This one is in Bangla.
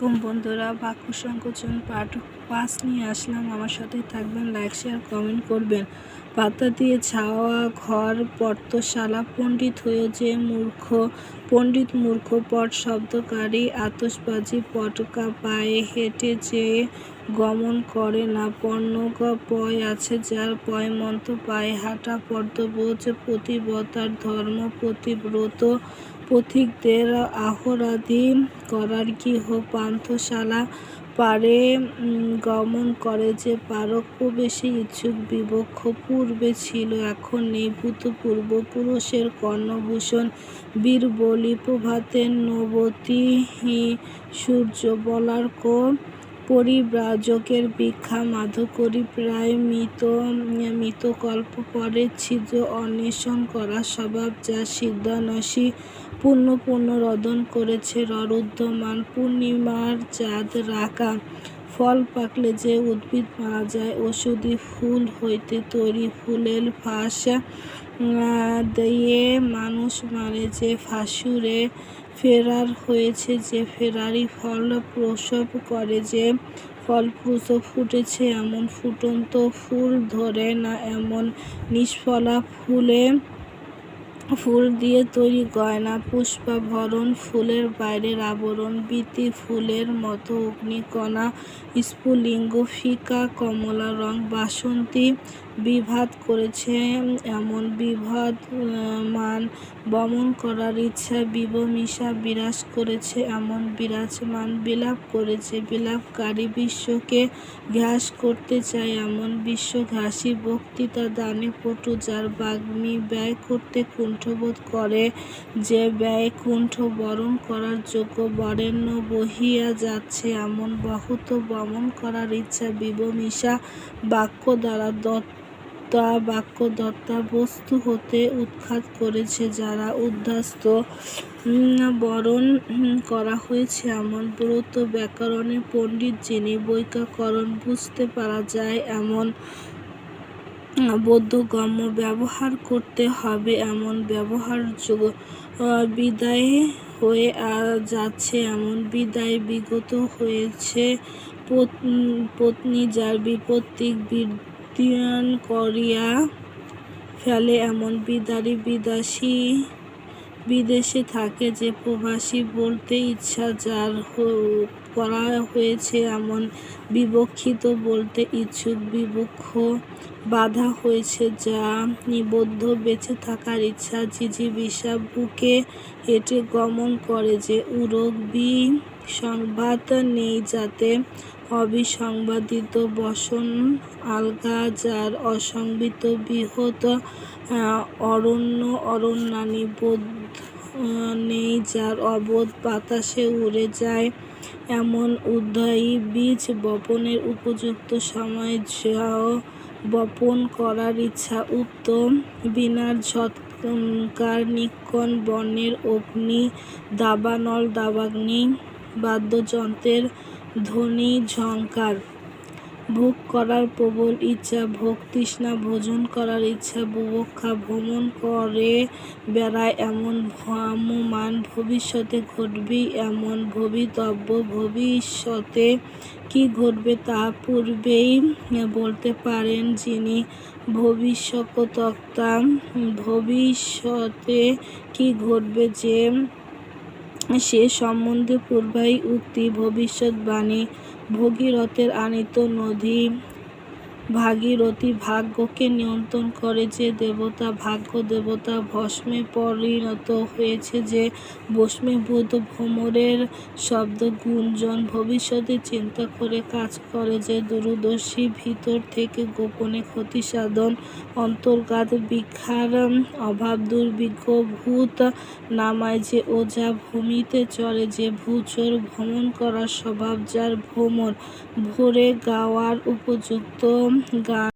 আলাইকুম বন্ধুরা বাক্য সংকোচন পার্ট পাঁচ নিয়ে আসলাম। আমার সাথে থাকবেন লাইক শেয়ার কমেন্ট করবেন। পাতা দিয়ে ছাওয়া ঘর, পর্তশালা, পণ্ডিত হয়ে যে মূর্খ, পণ্ডিত মূর্খ, পট শব্দকারী আতসবাজি পটকা পায়ে হেঁটে যে গমন করে না, পণ্য পয় আছে যার পয় মন্ত পায়ে, হাঁটা পদ্মবোধ প্রতিবতার ধর্ম প্রতিব্রত পথিকদের আহরাদি করার গৃহ, পান্থশালা পারে গমন করে যে পারক বেশি ইচ্ছুক, বিবক্ষ পূর্বে ছিল, এখন নেই ভূতপূর্ব পুরুষের কর্ণভূষণ। বীর বলি প্রভাতের নবতী সূর্য বলার কো পরিব্রাজকের ভিক্ষা মাধুকরী প্রায় মৃত, মৃতকল্প পরে ছিদ্র অন্বেষণ করা স্বভাব যা সিদ্ধানসী পূর্ণ পূর্ণ রদন করেছে ররুদ্ধমান পূর্ণিমার চাঁদ রাখা। ফল পাকলে যে উদ্ভিদ পাওয়া যায়, ওষুধি ফুল হইতে তৈরি ফুলের ফাঁস দিয়ে মানুষ মারে যে ফাঁসুরে ফেরার হয়েছে যে ফেরারি ফল প্রসব করে যে ফল প্রসব ফুটেছে, এমন ফুটন্ত ফুল ধরে না, এমন নিষ্ফলা ফুলে ফুল দিয়ে তৈরি গয়না, পুষ্পাভরণ, ফুলের বাইরের আবরণ, বীতি ফুলের মতো অগ্নিকণা, স্ফুলিঙ্গ, ফিকা, কমলা রং, বাসন্তী বিভাদ করেছে, এমন বিভাদ মান বমন করার ইচ্ছা বিবমিশা বিরাজ করেছে, এমন বিরাজমান বিলাপ করেছে, বিলাপকারী বিশ্বকে ঘাস করতে চায়, এমন বিশ্ব ঘাসি বক্তৃতা দানে পটু, যার বাগ্মী ব্যয় করতে কুণ্ঠবোধ করে, যে ব্যয় কুণ্ঠ বরণ করার যোগ্য বরেণ্য বহিয়া যাচ্ছে, এমন বহুত বমন করার ইচ্ছা বিবমিশা বাক্য দ্বারা দত্ত দত্তা বাক্য দত্তা বস্তু হতে উৎখাত করেছে যারা উদ্ধাস্ত বরণ করা হয়েছে এমন ব্রত ব্যাকরণে পণ্ডিত যিনি বৈকাকরণ বুঝতে পারা যায় এমন বৌদ্ধগম্য ব্যবহার করতে হবে, এমন ব্যবহার বিদায় হয়ে যাচ্ছে, এমন বিদায় বিগত হয়েছে। পত্নী যার বিপত্তিক বিদ্যান করিয়া ফেলে এমন বিদারী বিদাসী বিদেশে থাকে যে প্রবাসী বলতে ইচ্ছা যার করা হয়েছে এমন বিবক্ষিত বলতে ইচ্ছুক বিবক্ষ বাধা হয়েছে যা নিবদ্ধ বেঁচে থাকার ইচ্ছা। জিজিবিষা বুকে হেঁটে গমন করে যে উরগ সংবাদ নেই যাতে অবিসংবাদিত বসন আলগা, যার অসংবিত বৃহৎ অরণ্য, অরণ্যানী বোধ নেই, যার অবোধ বাতাসে উড়ে যায়। এমন উদ্ধায়ী বীজ বপনের উপযুক্ত সময় যাও বপন করার ইচ্ছা উত্তম। বিনার ঝৎকার নিকন বনের অগ্নি দাবানল দাবাগ্নি বাদ্যযন্ত্রের ধ্বনি ঝঙ্কার ভোগ করার প্রবল ইচ্ছা, ভোগ তৃষ্ণা, ভোজন করার ইচ্ছা, বুভক্ষা, ভ্রমণ করে বেড়ায় এমন ভ্রাম্যমান ভবিষ্যতে ঘটবি এমন ভবিতব্য ভবিষ্যতে কি ঘটবে তা পূর্বেই বলতে পারেন যিনি ভবিষ্যৎতক্তা ভবিষ্যতে কি ঘটবে যে সে সম্বন্ধে পূর্বাই উক্তি, ভবিষ্যৎবাণী ভগীরথের আনিত নদী ভাগীরথী ভাগ্যকে নিয়ন্ত্রণ করে যে দেবতা ভাগ্য দেবতা ভস্মে পরিণত হয়েছে যে ভস্মীভূত ভ্রমরের শব্দ গুঞ্জন ভবিষ্যতে চিন্তা করে কাজ করে যে দূরদর্শী ভিতর থেকে গোপনে ক্ষতি সাধন অন্তর্গাত বিক্ষার অভাব দুর্ভিক্ষ ভূত নামায় যে ওঝা ভূমিতে চড়ে যে ভূচর ভ্রমণ করার স্বভাব যার ভ্রমণ ভোরে গাওয়ার উপযুক্ত God.